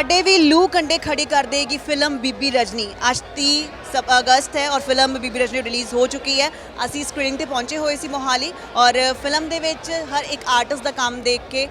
ਸਾਡੇ ਵੀ ਲੂ ਕੰਡੇ ਖੜੇ ਕਰ ਦੇਗੀ ਫਿਲਮ ਬੀਬੀ ਰਜਨੀ। ਅੱਜ 30 ਸਪ- ਅਗਸਤ ਹੈ ਔਰ ਫਿਲਮ ਬੀਬੀ ਰਜਨੀ ਰਿਲੀਜ਼ ਹੋ ਚੁੱਕੀ ਹੈ। ਅਸੀਂ ਸਕਰੀਨਿੰਗ ਤੇ ਪਹੁੰਚੇ ਹੋਏ ਸੀ ਮੋਹਾਲੀ ਔਰ ਫਿਲਮ ਦੇ ਵਿੱਚ ਹਰ ਇੱਕ ਆਰਟਿਸਟ ਦਾ ਕੰਮ ਦੇਖ ਕੇ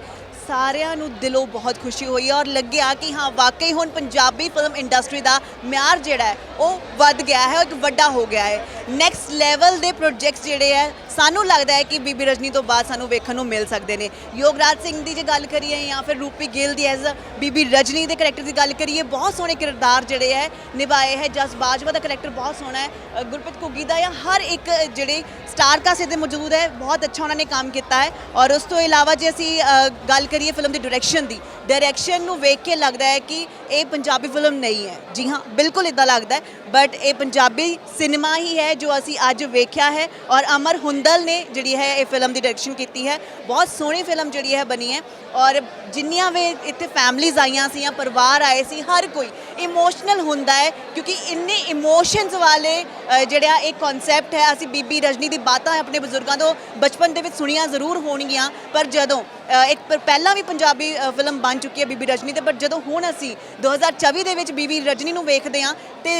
ਸਾਰਿਆਂ ਨੂੰ ਦਿਲੋਂ ਬਹੁਤ ਖੁਸ਼ੀ ਹੋਈ ਹੈ ਔਰ ਲੱਗਿਆ ਕਿ ਹਾਂ, ਵਾਕਈ ਹੁਣ ਪੰਜਾਬੀ ਫਿਲਮ ਇੰਡਸਟਰੀ ਦਾ ਮਿਆਰ ਜਿਹੜਾ ਹੈ, ਉਹ ਵੱਧ ਗਿਆ ਹੈ ਇੱਕ ਵੱਡਾ ਹੋ ਗਿਆ ਹੈ। ਨੈਕਸਟ ਲੈਵਲ ਦੇ ਪ੍ਰੋਜੈਕਟਸ ਜਿਹੜੇ ਹੈ, ਸਾਨੂੰ ਲੱਗਦਾ ਹੈ ਕਿ ਬੀਬੀ ਰਜਨੀ ਤੋਂ ਬਾਅਦ ਸਾਨੂੰ ਵੇਖਣ ਨੂੰ ਮਿਲ ਸਕਦੇ ਨੇ। ਯੋਗਰਾਜ ਸਿੰਘ ਦੀ ਜੇ ਗੱਲ ਕਰੀਏ ਜਾਂ ਫਿਰ ਰੂਪੀ ਗਿੱਲ ਦੀ ਐਜ਼ ਬੀਬੀ ਰਜਨੀ ਦੇ ਕਰੈਕਟਰ ਦੀ ਗੱਲ ਕਰੀਏ, ਬਹੁਤ ਸੋਹਣੇ ਕਿਰਦਾਰ ਜਿਹੜੇ ਹੈ, ਨਿਭਾਏ ਹੈ। ਜਸ ਬਾਜਵਾ ਦਾ ਕਰੈਕਟਰ ਬਹੁਤ ਸੋਹਣਾ ਹੈ। ਗੁਰਪ੍ਰੀਤ ਘੁੱਗੀ ਦਾ ਜਾਂ ਹਰ ਇੱਕ ਜਿਹੜੇ ਸਟਾਰ ਕਾਸੇ ਦੇ ਮੌਜੂਦ ਹੈ, ਬਹੁਤ ਅੱਛਾ ਉਹਨਾਂ ਨੇ ਕੰਮ ਕੀਤਾ ਹੈ। ਔਰ ਉਸ ਤੋਂ ਇਲਾਵਾ ਜੇ ਅਸੀਂ ਗੱਲ ਕਰੀਏ ਫਿਲਮ ਦੀ ਡਾਇਰੈਕਸ਼ਨ ਦੀ ਡਾਇਰੈਕਸ਼ਨ ਨੂੰ ਵੇਖ ਕੇ ਲੱਗਦਾ ਹੈ ਕਿ ਇਹ ਪੰਜਾਬੀ ਫਿਲਮ ਨਹੀਂ ਹੈ। ਜੀ ਹਾਂ, ਬਿਲਕੁਲ ਇਦਾਂ ਲੱਗਦਾ ਹੈ ਬਟ ਇਹ ਪੰਜਾਬੀ ਸਿਨੇਮਾ ਹੀ ਹੈ ਜੋ ਅਸੀਂ ਅੱਜ ਵੇਖਿਆ ਹੈ ਔਰ ਅਮਰ ਹੁੰਦਲ ਨੇ ਜਿਹੜੀ ਹੈ ਇਹ ਫਿਲਮ ਦੀ ਡਾਇਰੈਕਸ਼ਨ ਕੀਤੀ ਹੈ। ਬਹੁਤ ਸੋਹਣੀ ਫਿਲਮ ਜਿਹੜੀ ਹੈ ਬਣੀ ਹੈ ਔਰ ਜਿੰਨੀਆਂ ਵੀ ਇੱਥੇ ਫੈਮਲੀਜ਼ ਆਈਆਂ ਸੀ ਜਾਂ ਪਰਿਵਾਰ ਆਏ ਸੀ, ਹਰ ਕੋਈ ਇਮੋਸ਼ਨਲ ਹੁੰਦਾ ਹੈ ਕਿਉਂਕਿ ਇੰਨੇ ਇਮੋਸ਼ਨਸ ਵਾਲੇ ਜਿਹੜਾ ਇਹ ਕਨਸੈਪਟ ਹੈ, ਅਸੀਂ ਬੀਬੀ ਰਜਨੀ ਦੀ ਬਾਤਾਂ ਆਪਣੇ ਬਜ਼ੁਰਗਾਂ ਤੋਂ ਬਚਪਨ ਦੇ ਵਿੱਚ ਸੁਣੀਆਂ ਜ਼ਰੂਰ ਹੋਣਗੀਆਂ, ਪਰ ਜਦੋਂ ਇੱਕ ਪ- ਪਹਿਲਾਂ ਵੀ ਪੰਜਾਬੀ ਫਿਲਮ ਬਣ ਚੁੱਕੀ ਹੈ ਬੀਬੀ ਰਜਨੀ ਤੇ ਬਟ ਜਦੋਂ ਹੁਣ ਅਸੀਂ 2024 ਦੇ ਵਿੱਚ ਬੀਬੀ ਰਜਨੀ ਨੂੰ ਵੇਖਦੇ ਹਾਂ ਤੇ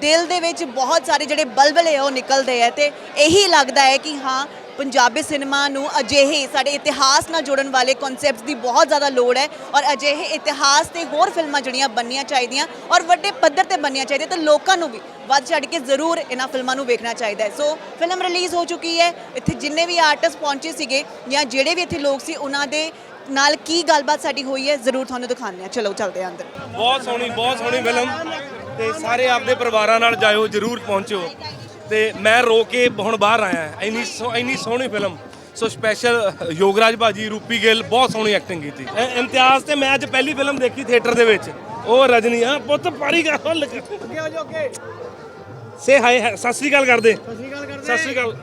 ਦਿਲ ਦੇ ਵਿੱਚ ਬਹੁਤ ਸਾਰੇ ਜਿਹੜੇ ਬਲਬਲੇ ਆ ਉਹ ਨਿਕਲਦੇ ਆ ਤੇ ਇਹੀ ਲੱਗਦਾ ਹੈ ਕਿ ਹਾਂ, ਪੰਜਾਬੀ ਸਿਨੇਮਾ ਨੂੰ ਅਜਿਹੇ ਸਾਡੇ ਇਤਿਹਾਸ ਨਾਲ ਜੋੜਨ ਵਾਲੇ ਕਨਸੈਪਟਸ ਦੀ ਬਹੁਤ ਜ਼ਿਆਦਾ ਲੋੜ ਹੈ ਔਰ ਅਜਿਹੇ ਇਤਿਹਾਸ ਤੇ ਹੋਰ ਫਿਲਮਾਂ ਜਿਹੜੀਆਂ ਬਣਨੀਆਂ ਚਾਹੀਦੀਆਂ ਔਰ ਵੱਡੇ ਪੱਧਰ ਤੇ ਬਣਨੀਆਂ ਚਾਹੀਦੀਆਂ ਤੇ ਲੋਕਾਂ ਨੂੰ ਵੀ ਵੱਧ ਛੱਡ ਕੇ ਜ਼ਰੂਰ ਇਹਨਾਂ ਫਿਲਮਾਂ ਨੂੰ ਵੇਖਣਾ ਚਾਹੀਦਾ ਹੈ। ਸੋ ਫਿਲਮ ਰਿਲੀਜ਼ ਹੋ ਚੁੱਕੀ ਹੈ, ਇੱਥੇ ਜਿੰਨੇ ਵੀ ਆਰਟਿਸਟ ਪਹੁੰਚੇ ਸੀਗੇ ਜਾਂ ਜਿਹੜੇ ਵੀ ਇੱਥੇ ਲੋਕ ਸੀ, ਉਹਨਾਂ ਦੇ ਨਾਲ ਕੀ ਗੱਲਬਾਤ ਸਾਡੀ ਹੋਈ ਹੈ ਜ਼ਰੂਰ ਤੁਹਾਨੂੰ ਦਿਖਾਉਂਦੇ ਹਾਂ। ਚਲੋ ਚੱਲਦੇ ਹਾਂ ਅੰਦਰ। ਬਹੁਤ ਸੋਹਣੀ ਬਹੁਤ ਸੋਹਣੀ ਫਿਲਮ। ਤੇ ਸਾਰੇ ਆਪਦੇ ਪਰਿਵਾਰਾਂ ਨਾਲ ਜਾਇਓ ਜਰੂਰ ਪਹੁੰਚਿਓ। ਤੇ ਮੈਂ ਰੋ ਕੇ ਹੁਣ ਬਾਹਰ ਆਇਆ ਇੰਨੀ ਸੋ- ਇੰਨੀ ਸੋਹਣੀ ਫਿਲਮ। ਸੋ ਸਪੈਸ਼ਲ ਯੋਗਰਾਜ ਭਾਜੀ ਰੂਪੀ ਗਿੱਲ ਬਹੁਤ ਸੋਹਣੀ ਐਕਟਿੰਗ ਕੀਤੀ। ਇਹ ਇਮਤਿਆਜ਼ ਤੇ ਮੈਂ ਅੱਜ ਪਹਿਲੀ ਫਿਲਮ ਦੇਖੀ ਥੀਏਟਰ ਦੇ ਵਿੱਚ। ਉਹ ਰਜਨੀ ਆ ਪੁੱਤ ਪਾਰੀ ਕਰ ਹੋ ਲੱਗ ਅੱਗੇ ਹੋ ਜਾ ਅੱਗੇ ਸੇ ਹਾਈ ਸਤਿ ਸ੍ਰੀ ਅਕਾਲ ਕਰਦੇ। ਸਤਿ ਸ੍ਰੀ ਅਕਾਲ ਕਰਦੇ। ਸਤਿ ਸ੍ਰੀ ਅਕਾਲ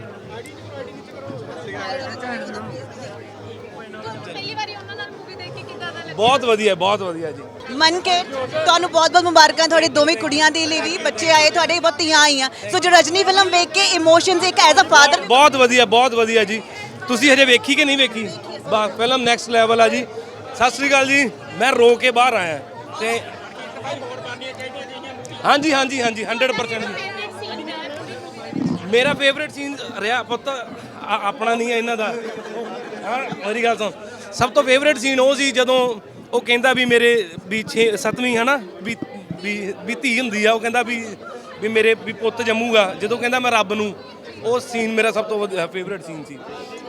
ਪਹਿਲੀ ਵਾਰੀ ਉਹਨਾਂ ਨਾਲ ਮੂਵੀ ਦੇਖ ਕੇ ਕਿੱਦਾਂ ਦਾ ਲੱਗਾ ਬਹੁਤ ਵਧੀਆ ਬਹੁਤ ਵਧੀਆ ਜੀ। ਮੰਨ ਕੇ ਤੁਹਾਨੂੰ ਬਹੁਤ ਬਹੁਤ ਮੁਬਾਰਕਾਂ ਤੁਹਾਡੇ ਦੋਵੇਂ ਕੁੜੀਆਂ ਦੇ ਲਈ ਵੀ ਬੱਚੇ ਆਏ ਤੁਹਾਡੇ ਬਹੁਤ ਧੀਆਂ ਆਈਆਂ। ਸੋ ਜੋ ਰਜਨੀ ਫਿਲਮ ਵੇਖ ਕੇ ਇਮੋਸ਼ਨਸ ਇੱਕ ਐਜ਼ ਅ ਫਾਦਰ ਬਹੁਤ ਵਧੀਆ ਬਹੁਤ ਵਧੀਆ ਜੀ। ਤੁਸੀਂ ਹਜੇ ਵੇਖੀ ਕਿ ਨਹੀਂ ਵੇਖੀ? ਬਾ ਫਿਲਮ ਨੈਕਸਟ ਲੈਵਲ ਆ ਜੀ। ਸਤਿ ਸ੍ਰੀ ਅਕਾਲ ਜੀ। ਮੈਂ ਰੋ ਕੇ ਬਾਹਰ ਆਇਆ। ਤੇ ਹਾਂਜੀ ਹਾਂਜੀ ਹਾਂਜੀ 100% ਜੀ। ਮੇਰਾ ਫੇਵਰਿਟ ਸੀਨ ਰਿਹਾ ਪੁੱਤ ਆ- ਆਪਣਾ ਨਹੀਂ ਹੈ ਇਹਨਾਂ ਦਾ। ਹਾਂ ਮੇਰੀ ਗੱਲ ਸੁਣ। ਸਭ ਤੋਂ ਫੇਵਰੇਟ ਸੀਨ ਉਹ ਸੀ ਜਦੋਂ ਉਹ ਕਹਿੰਦਾ ਵੀ ਮੇਰੇ ਵੀ 6 7ਵੀਂ ਹੈ ਨਾ, ਵੀ ਵੀ ਧੀ ਹੁੰਦੀ ਆ, ਉਹ ਕਹਿੰਦਾ ਵੀ ਵੀ ਮੇਰੇ, ਵੀ ਪੁੱਤ ਜੰਮੂਗਾ। ਜਦੋਂ ਕਹਿੰਦਾ ਮੈਂ ਰੱਬ ਨੂੰ, ਉਹ ਸੀਨ ਮੇਰਾ ਸਭ ਤੋਂ ਫੇਵਰੇਟ ਸੀਨ ਸੀ।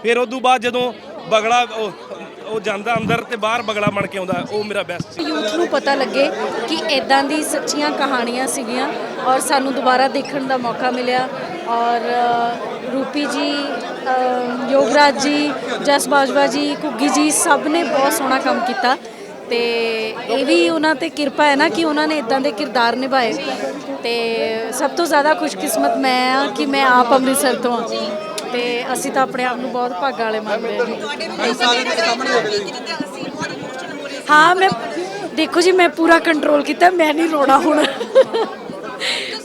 ਫਿਰ ਉਸ ਤੋਂ ਬਾਅਦ ਜਦੋਂ ਬਗੜਾ, ਉਹ ਉਹ ਜਾਂਦਾ ਅੰਦਰ ਤੇ ਬਾਹਰ ਬਗਲਾ ਬਣ ਕੇ ਆਉਂਦਾ, ਉਹ ਮੇਰਾ ਬੈਸਟ ਸੀ। ਯੂਥ ਨੂੰ ਪਤਾ ਲੱਗੇ ਕਿ ਇਦਾਂ ਦੀ ਸੱਚੀਆਂ ਕਹਾਣੀਆਂ ਸੀਗੀਆਂ ਔਰ ਸਾਨੂੰ ਦੁਬਾਰਾ ਦੇਖਣ ਦਾ ਮੌਕਾ ਮਿਲਿਆ ਔਰ ਰੂਪੀ ਜੀ ਯੋਗਰਾਜ ਜੀ, ਜਸ ਬਾਜਵਾ ਜੀ, ਘੁੱਗੀ ਜੀ, ਸਭ ਨੇ ਬਹੁਤ ਸੋਹਣਾ ਕੰਮ ਕੀਤਾ। ਤੇ ਇਹ ਵੀ ਉਹਨਾਂ ਤੇ ਕਿਰਪਾ ਹੈ ਨਾ ਕਿ ਉਹਨਾਂ ਨੇ ਇਦਾਂ ਦੇ ਕਿਰਦਾਰ ਨਿਭਾਏ। ਤੇ ਸਭ ਤੋਂ ਜ਼ਿਆਦਾ ਖੁਸ਼ਕਿਸਮਤ ਮੈਂ ਆ ਕਿ ਮੈਂ ਆਪ ਅੰਮ੍ਰਿਤਸਰ ਤੋਂ ਆ ਤੇ ਅਸੀਂ ਤਾਂ ਆਪਣੇ ਆਪ ਨੂੰ ਬਹੁਤ ਭਾਗਾਂ ਵਾਲੇ ਮੰਨਦੇ ਹਾਂ ਹਾਂ, ਮੈਂ, ਦੇਖੋ ਜੀ, ਮੈਂ ਪੂਰਾ ਕੰਟਰੋਲ ਕੀਤਾ, ਮੈਂ ਨਹੀਂ ਰੋਣਾ ਹੁਣ।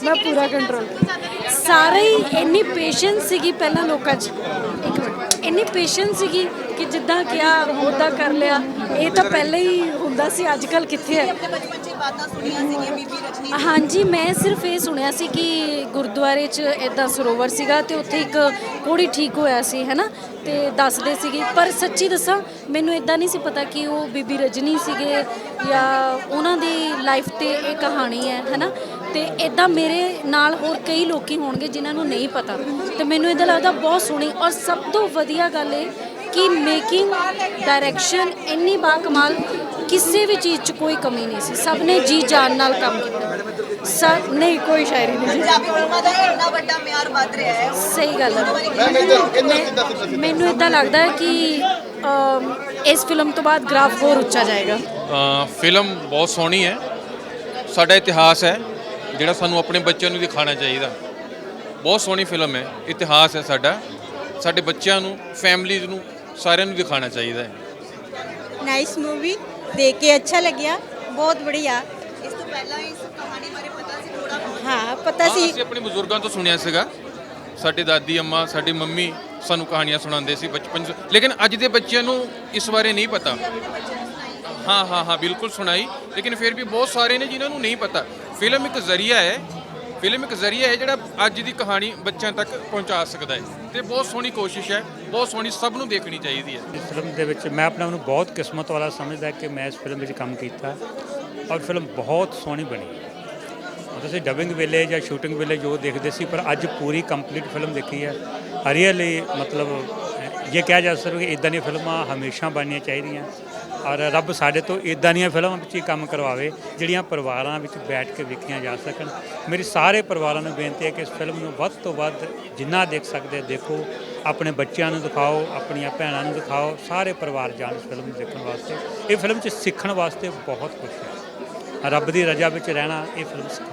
ਮੈਂ ਪੂਰਾ ਕੰਟਰੋਲ ਕੀਤਾ। ਸਾਰੇ ਹੀ ਇੰਨੀ ਪੇਸ਼ੈਂਸ ਸੀਗੀ ਪਹਿਲਾਂ ਲੋਕਾਂ 'ਚ। ਇੱਕ ਮਿੰਟ ਇੰਨੀ ਪੇਸ਼ੈਂਸ ਸੀਗੀ ਕਿ ਜਿੱਦਾਂ ਕਿਹਾ ਉਹਦਾ ਕਰ ਲਿਆ। ਇਹ ਤਾਂ ਪਹਿਲਾਂ ਹੀ ਹੁੰਦਾ ਸੀ ਅੱਜ ਕੱਲ ਕਿੱਥੇ ਹੈ? ਬਚਪਨ 'ਚ ਬਾਤਾਂ ਸੁਣੀਆਂ ਸੀਗੀਆਂ ਬੀਬੀ ਰਜਨੀ ਹਾਂਜੀ, ਮੈਂ ਸਿਰਫ ਇਹ ਸੁਣਿਆ ਸੀ ਕਿ ਗੁਰਦੁਆਰੇ 'ਚ ਇਦਾਂ ਸਰੋਵਰ ਸੀਗਾ ਤੇ ਉੱਥੇ ਇੱਕ ਕੋੜੀ ਠੀਕ ਹੋਇਆ ਸੀ ਹੈਨਾ ਤੇ ਦੱਸਦੇ ਸੀਗੇ। ਪਰ ਸੱਚੀ ਦੱਸਾਂ, ਮੈਨੂੰ ਇਦਾਂ ਨਹੀਂ ਸੀ ਪਤਾ ਕਿ ਉਹ ਬੀਬੀ ਰਜਨੀ ਸੀਗੇ ਜਾਂ ਉਹਨਾਂ ਦੀ ਲਾਈਫ ਤੇ ਇਹ ਕਹਾਣੀ ਹੈ ਹੈਨਾ ਤੇ ਇਦਾਂ ਮੇਰੇ ਨਾਲ ਹੋਰ ਕਈ ਲੋਕੀ ਹੋਣਗੇ ਜਿਨ੍ਹਾਂ ਨੂੰ ਨਹੀਂ ਪਤਾ। ਤੇ ਮੈਨੂੰ ਇਦਾਂ ਲੱਗਦਾ ਬਹੁਤ ਸੋਹਣੀ ਔਰ ਸਭ ਤੋਂ ਵਧੀਆ ਗੱਲ ਇਹ ਕਿ ਮੇਕਿੰਗ ਡਾਇਰੈਕਸ਼ਨ ਇੰਨੀ ਬਾ ਕਮਾਲ ਕਿਸੇ ਵੀ ਚੀਜ਼ 'ਚ ਕੋਈ ਕਮੀ ਨਹੀਂ ਸੀ। ਸਭ ਨੇ ਜੀ ਜਾਨ ਨਾਲ ਕੰਮ ਕੀਤਾ। ਸਭ ਨਹੀਂ ਕੋਈ ਸ਼ਾਇਰੀ ਨਹੀਂ। ਜੀ ਪੰਜਾਬੀ ਫਿਲਮਾਂ ਦਾ ਇੰਨਾ ਵੱਡਾ ਮਿਆਰ ਵੱਧ ਰਿਹਾ ਹੈ। ਸਹੀ ਗੱਲ ਹੈ। ਮੈਨੂੰ ਇਦਾਂ ਲੱਗਦਾ ਹੈ ਕਿ ਇਸ ਫਿਲਮ ਤੋਂ ਬਾਅਦ ਗ੍ਰਾਫ ਹੋਰ ਉੱਚਾ ਜਾਏਗਾ। ਫਿਲਮ ਬਹੁਤ ਸੋਹਣੀ ਹੈ। ਸਾਡਾ ਇਤਿਹਾਸ ਹੈ। ਜਿਹੜਾ ਸਾਨੂੰ ਆਪਣੇ ਬੱਚਿਆਂ ਨੂੰ ਦਿਖਾਉਣਾ ਚਾਹੀਦਾ। ਬਹੁਤ ਸੋਹਣੀ ਫਿਲਮ ਹੈ ਇਤਿਹਾਸ ਹੈ ਸਾਡਾ। ਸਾਡੇ ਬੱਚਿਆਂ ਨੂੰ ਫੈਮਲੀਜ਼ ਨੂੰ ਸਾਰਿਆਂ ਨੂੰ ਦਿਖਾਉਣਾ ਚਾਹੀਦਾ ਹੈ। ਨਾਈਸ ਮੂਵੀ ਦੇਖ ਕੇ ਅੱਛਾ ਲੱਗਿਆ ਬਹੁਤ ਬੜੀਆ ਇਸ ਤੋਂ ਪਹਿਲਾਂ ਇਸ ਕਹਾਣੀ ਬਾਰੇ ਪਤਾ ਸੀ ਥੋੜਾ ਹਾਂ ਪਤਾ ਸੀ। ਅਸੀਂ ਆਪਣੇ ਬਜ਼ੁਰਗਾਂ ਤੋਂ ਸੁਣਿਆ ਸੀਗਾ। ਸਾਡੇ ਦਾਦੀ ਅੰਮਾ ਸਾਡੀ ਮੰਮੀ ਸਾਨੂੰ ਕਹਾਣੀਆਂ ਸੁਣਾਉਂਦੇ ਸੀ ਬਚਪਨ 'ਚ। ਲੇਕਿਨ ਅੱਜ ਦੇ ਬੱਚਿਆਂ ਨੂੰ ਇਸ ਬਾਰੇ ਨਹੀਂ ਪਤਾ। ਹਾਂ ਹਾਂ ਹਾਂ ਬਿਲਕੁਲ ਸੁਣਾਈ। ਲੇਕਿਨ ਫਿਰ ਵੀ ਬਹੁਤ ਸਾਰੇ ਨੇ ਜਿਨ੍ਹਾਂ ਨੂੰ ਨਹੀਂ ਪਤਾ। ਫਿਲਮ ਇੱਕ ਜ਼ਰੀਆ ਹੈ, ਫਿਲਮ ਇੱਕ ਜ਼ਰੀਆ ਹੈ ਜਿਹੜਾ ਅੱਜ ਦੀ ਕਹਾਣੀ ਬੱਚਿਆਂ ਤੱਕ ਪਹੁੰਚਾ ਸਕਦਾ ਹੈ। ਤੇ ਬਹੁਤ ਸੋਹਣੀ ਕੋਸ਼ਿਸ਼ ਹੈ, ਬਹੁਤ ਸੋਹਣੀ ਸਭ ਨੂੰ ਦੇਖਣੀ ਚਾਹੀਦੀ ਹੈ। ਇਸ ਫਿਲਮ ਦੇ ਵਿੱਚ ਮੈਂ ਆਪਣੇ ਆਪ ਨੂੰ ਬਹੁਤ ਕਿਸਮਤ ਵਾਲਾ ਸਮਝਦਾ ਕਿ ਮੈਂ ਇਸ ਫਿਲਮ ਵਿੱਚ ਕੰਮ ਕੀਤਾ ਔਰ ਫਿਲਮ ਬਹੁਤ ਸੋਹਣੀ ਬਣੀ। ਤੁਸੀਂ ਡਬਿੰਗ ਵੇਲੇ ਜਾਂ ਸ਼ੂਟਿੰਗ ਵੇਲੇ ਜੋ ਦੇਖਦੇ ਸੀ, ਪਰ ਅੱਜ ਪੂਰੀ ਕੰਪਲੀਟ ਫਿਲਮ ਦੇਖੀ ਹੈ। ਰੀਅਲੀ ਮਤਲਬ ਜੇ ਕਿਹਾ ਜਾ ਸਕੇ ਕਿ ਇਦਾਂ ਦੀਆਂ ਫਿਲਮਾਂ ਹਮੇਸ਼ਾ ਬਣਨੀਆਂ ਚਾਹੀਦੀਆਂ ਔਰ ਰੱਬ ਸਾਡੇ ਤੋਂ ਇਦਾਂ ਦੀਆਂ ਫਿਲਮਾਂ ਵਿੱਚ ਹੀ ਕੰਮ ਕਰਵਾਵੇ ਜਿਹੜੀਆਂ ਪਰਿਵਾਰਾਂ ਵਿੱਚ ਬੈਠ ਕੇ ਵੇਖੀਆਂ ਜਾ ਸਕਣ। ਮੇਰੀ ਸਾਰੇ ਪਰਿਵਾਰਾਂ ਨੂੰ ਬੇਨਤੀ ਹੈ ਕਿ ਇਸ ਫਿਲਮ ਨੂੰ ਵੱਧ ਤੋਂ ਵੱਧ ਜਿੰਨਾ ਦੇਖ ਸਕਦੇ ਦੇਖੋ, ਆਪਣੇ ਬੱਚਿਆਂ ਨੂੰ ਦਿਖਾਓ, ਆਪਣੀਆਂ ਭੈਣਾਂ ਨੂੰ ਦਿਖਾਓ, ਸਾਰੇ ਪਰਿਵਾਰ ਜਾਣ ਇਸ ਫਿਲਮ ਨੂੰ ਦੇਖਣ ਵਾਸਤੇ। ਇਹ ਫਿਲਮ 'ਚ ਸਿੱਖਣ ਵਾਸਤੇ ਬਹੁਤ ਕੁਝ ਹੈ। ਰੱਬ ਦੀ ਰਜ਼ਾ ਵਿੱਚ ਰਹਿਣਾ ਇਹ ਫਿਲਮ ਸਿਖਾਉਂਦੀ